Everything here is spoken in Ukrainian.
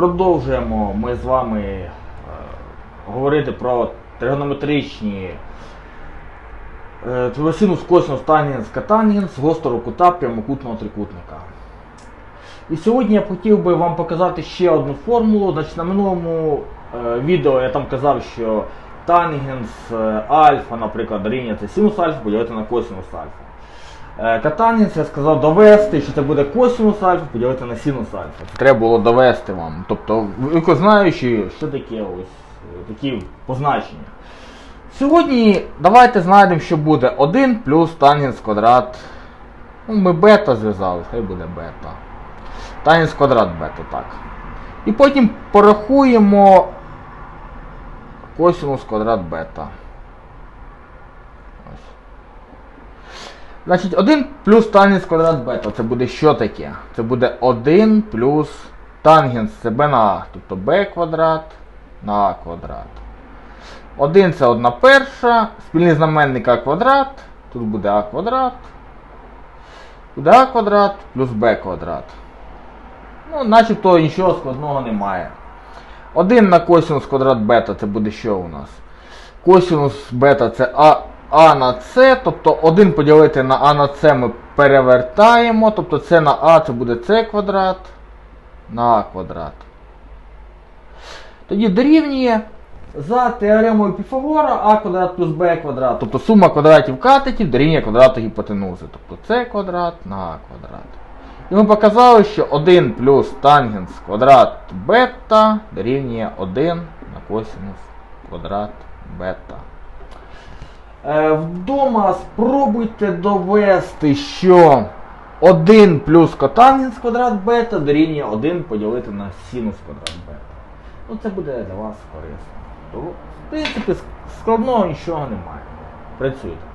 Продовжуємо ми з вами е, говорити про тригонометричні е, синус, косинус, тангенс, катангенс, гострого кута прямокутного трикутника. І сьогодні я хотів би вам показати ще одну формулу. Значить, на минулому е, відео я там казав, що тангенс е, альфа, наприклад, рівняється синус альфа поділити на косинус альфа. Е, я сказав довести, що це буде косинус альфа поділити на синус альфа. Треба було довести вам. Тобто, знаючи, що таке ось е, такі позначення. Сьогодні давайте знайдемо, що буде 1 плюс тангенс квадрат. Ну, ми бета зв'язали, хай буде бета. Тангенс квадрат бета, так. І потім порахуємо косинус квадрат бета. Значить, 1 плюс тангенс квадрат бета. Це буде що таке? Це буде 1 плюс тангенс це b на а, тобто b квадрат на а квадрат. 1 це 1 перша, спільний знаменник а квадрат, тут буде а квадрат. Буде а квадрат плюс b квадрат. Ну, начебто нічого складного немає. 1 на косинус квадрат бета це буде що у нас? Косинус бета це а, а на С, тобто 1 поділити на А на С ми перевертаємо, тобто С на А це буде С квадрат на А квадрат. Тоді дорівнює за теоремою Піфагора А квадрат плюс Б квадрат, тобто сума квадратів катетів дорівнює квадрату гіпотенузи, тобто С квадрат на А квадрат. І ми показали, що 1 плюс тангенс квадрат бета дорівнює 1 на косинус квадрат бета. Е, вдома спробуйте довести, що 1 плюс котангенс квадрат бета дорівнює 1 поділити на синус квадрат бета. Ну це буде для вас корисно. В принципі, складного нічого немає. Працюйте.